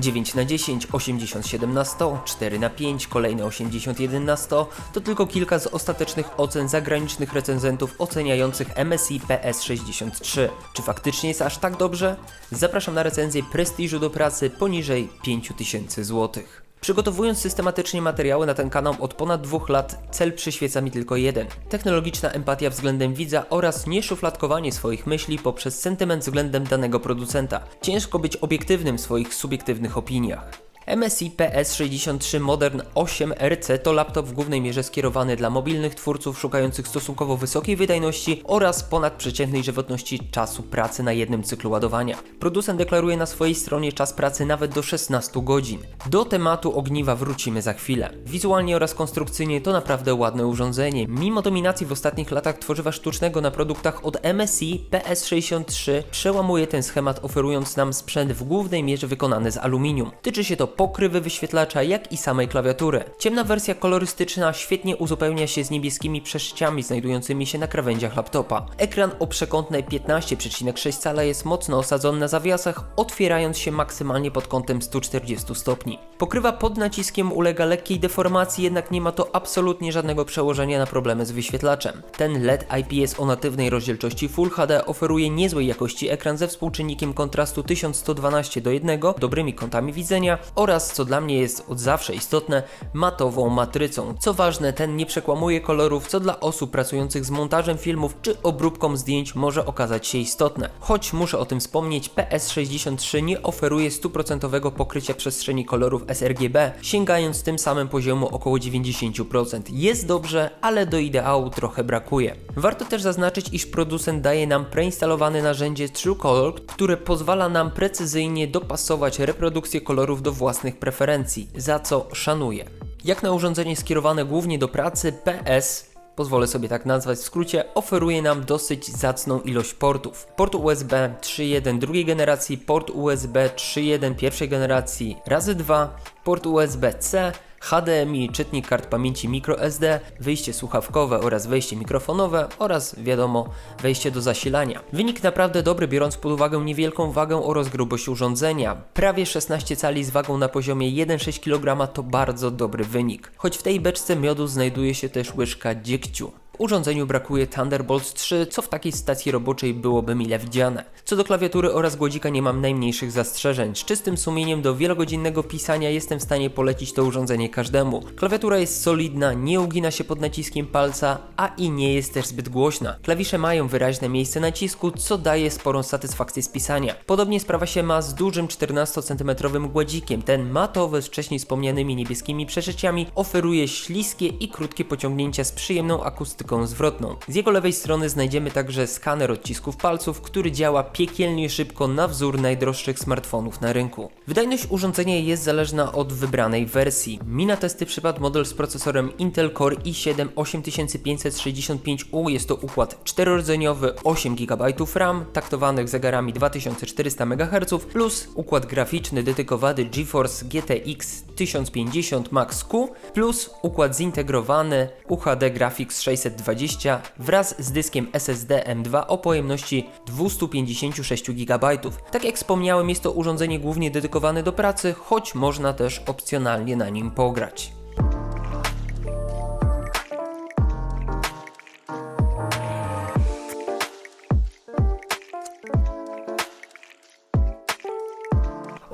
9 na 10, 87 na 100, 4 na 5, kolejne 81 na 100 to tylko kilka z ostatecznych ocen zagranicznych recenzentów oceniających MSI PS63. Czy faktycznie jest aż tak dobrze? Zapraszam na recenzję prestiżu do pracy poniżej 5000 zł. Przygotowując systematycznie materiały na ten kanał od ponad dwóch lat, cel przyświeca mi tylko jeden. Technologiczna empatia względem widza oraz nieszufladkowanie swoich myśli poprzez sentyment względem danego producenta. Ciężko być obiektywnym w swoich subiektywnych opiniach. MSI PS63 Modern 8 RC to laptop w głównej mierze skierowany dla mobilnych twórców szukających stosunkowo wysokiej wydajności oraz ponadprzeciętnej żywotności czasu pracy na jednym cyklu ładowania. Producent deklaruje na swojej stronie czas pracy nawet do 16 godzin. Do tematu ogniwa wrócimy za chwilę. Wizualnie oraz konstrukcyjnie to naprawdę ładne urządzenie. Mimo dominacji w ostatnich latach tworzywa sztucznego na produktach od MSI, PS63 przełamuje ten schemat oferując nam sprzęt w głównej mierze wykonany z aluminium. Tyczy się to pokrywy wyświetlacza, jak i samej klawiatury. Ciemna wersja kolorystyczna świetnie uzupełnia się z niebieskimi przeszyciami znajdującymi się na krawędziach laptopa. Ekran o przekątnej 15,6 cala jest mocno osadzony na zawiasach, otwierając się maksymalnie pod kątem 140 stopni. Pokrywa pod naciskiem ulega lekkiej deformacji, jednak nie ma to absolutnie żadnego przełożenia na problemy z wyświetlaczem. Ten LED IPS o natywnej rozdzielczości Full HD oferuje niezłej jakości ekran ze współczynnikiem kontrastu 1112 do 1, dobrymi kątami widzenia oraz, co dla mnie jest od zawsze istotne, matową matrycą. Co ważne, ten nie przekłamuje kolorów, co dla osób pracujących z montażem filmów czy obróbką zdjęć może okazać się istotne. Choć muszę o tym wspomnieć, PS63 nie oferuje stuprocentowego pokrycia przestrzeni kolorów sRGB, sięgając tym samym poziomu około 90%. Jest dobrze, ale do ideału trochę brakuje. Warto też zaznaczyć, iż producent daje nam preinstalowane narzędzie TrueColor, które pozwala nam precyzyjnie dopasować reprodukcję kolorów do własnych preferencji, za co szanuję. Jak na urządzenie skierowane głównie do pracy, PS pozwolę sobie tak nazwać w skrócie, oferuje nam dosyć zacną ilość portów. Port USB 3.1 drugiej generacji, port USB 3.1 pierwszej generacji razy 2, port USB-C, HDMI, czytnik kart pamięci microSD, wyjście słuchawkowe oraz wejście mikrofonowe oraz wiadomo wejście do zasilania. Wynik naprawdę dobry biorąc pod uwagę niewielką wagę oraz grubość urządzenia. Prawie 16 cali z wagą na poziomie 1,6 kg to bardzo dobry wynik. Choć w tej beczce miodu znajduje się też łyżka dziegciu. Urządzeniu brakuje Thunderbolt 3, co w takiej stacji roboczej byłoby mile widziane. Co do klawiatury oraz głodzika nie mam najmniejszych zastrzeżeń. Z czystym sumieniem do wielogodzinnego pisania jestem w stanie polecić to urządzenie każdemu. Klawiatura jest solidna, nie ugina się pod naciskiem palca, a i nie jest też zbyt głośna. Klawisze mają wyraźne miejsce nacisku, co daje sporą satysfakcję z pisania. Podobnie sprawa się ma z dużym 14 cm gładzikiem. Ten matowy z wcześniej wspomnianymi niebieskimi przeszyciami oferuje śliskie i krótkie pociągnięcia z przyjemną akustyką zwrotną. Z jego lewej strony znajdziemy także skaner odcisków palców, który działa piekielnie szybko na wzór najdroższych smartfonów na rynku. Wydajność urządzenia jest zależna od wybranej wersji. Mi na testy przypadł model z procesorem Intel Core i7 8565U. Jest to układ czterordzeniowy, 8 GB RAM, taktowanych zegarami 2400 MHz plus układ graficzny dedykowany GeForce GTX 1050 Max Q plus układ zintegrowany UHD Graphics 620 wraz z dyskiem SSD M2 o pojemności 256 GB. Tak jak wspomniałem, jest to urządzenie głównie dedykowane do pracy, choć można też opcjonalnie na nim pograć.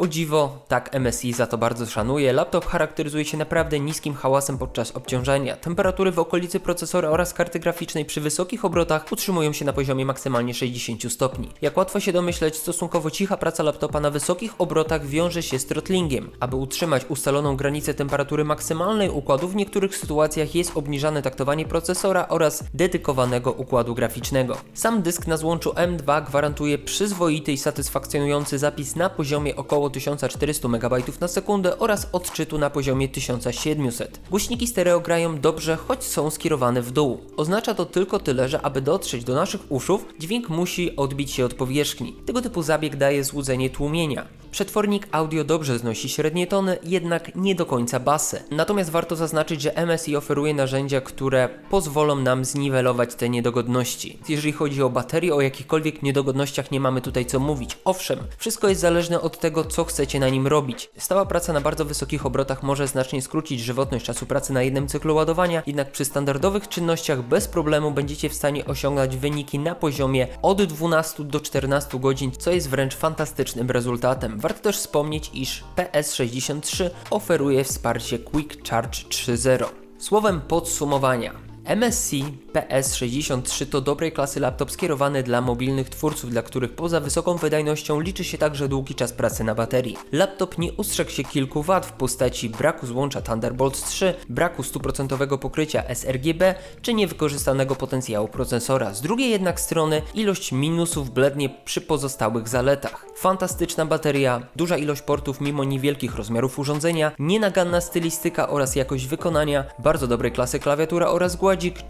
O dziwo, tak MSI za to bardzo szanuje. Laptop charakteryzuje się naprawdę niskim hałasem podczas obciążenia. Temperatury w okolicy procesora oraz karty graficznej przy wysokich obrotach utrzymują się na poziomie maksymalnie 60 stopni. Jak łatwo się domyśleć, stosunkowo cicha praca laptopa na wysokich obrotach wiąże się z throttlingiem. Aby utrzymać ustaloną granicę temperatury maksymalnej układu, w niektórych sytuacjach jest obniżane taktowanie procesora oraz dedykowanego układu graficznego. Sam dysk na złączu M2 gwarantuje przyzwoity i satysfakcjonujący zapis na poziomie około 1400 MB na sekundę oraz odczytu na poziomie 1700. Głośniki stereo grają dobrze, choć są skierowane w dół. Oznacza to tylko tyle, że aby dotrzeć do naszych uszów, dźwięk musi odbić się od powierzchni. Tego typu zabieg daje złudzenie tłumienia. Przetwornik audio dobrze znosi średnie tony, jednak nie do końca basy. Natomiast warto zaznaczyć, że MSI oferuje narzędzia, które pozwolą nam zniwelować te niedogodności. Jeżeli chodzi o baterię, o jakichkolwiek niedogodnościach nie mamy tutaj co mówić. Owszem, wszystko jest zależne od tego, co chcecie na nim robić. Stała praca na bardzo wysokich obrotach może znacznie skrócić żywotność czasu pracy na jednym cyklu ładowania, jednak przy standardowych czynnościach bez problemu będziecie w stanie osiągać wyniki na poziomie od 12 do 14 godzin, co jest wręcz fantastycznym rezultatem. Warto też wspomnieć, iż PS63 oferuje wsparcie Quick Charge 3.0. Słowem podsumowania. MSC PS63 to dobrej klasy laptop skierowany dla mobilnych twórców, dla których poza wysoką wydajnością liczy się także długi czas pracy na baterii. Laptop nie ustrzegł się kilku wad w postaci braku złącza Thunderbolt 3, braku 100% pokrycia sRGB czy niewykorzystanego potencjału procesora. Z drugiej jednak strony ilość minusów blednie przy pozostałych zaletach. Fantastyczna bateria, duża ilość portów mimo niewielkich rozmiarów urządzenia, nienaganna stylistyka oraz jakość wykonania, bardzo dobrej klasy klawiatura oraz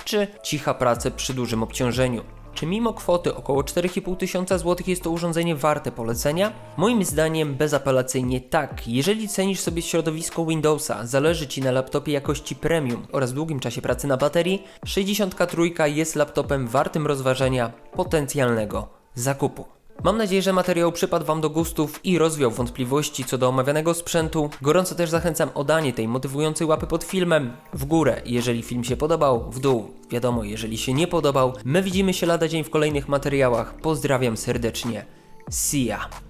czy cicha praca przy dużym obciążeniu. Czy mimo kwoty około 4,5 tysiąca złotych jest to urządzenie warte polecenia? Moim zdaniem bezapelacyjnie tak. Jeżeli cenisz sobie środowisko Windowsa, zależy Ci na laptopie jakości premium oraz długim czasie pracy na baterii, 63 jest laptopem wartym rozważenia potencjalnego zakupu. Mam nadzieję, że materiał przypadł Wam do gustów i rozwiał wątpliwości co do omawianego sprzętu. Gorąco też zachęcam o danie tej motywującej łapy pod filmem w górę, jeżeli film się podobał, w dół. Wiadomo, jeżeli się nie podobał. My widzimy się lada dzień w kolejnych materiałach. Pozdrawiam serdecznie. See ya.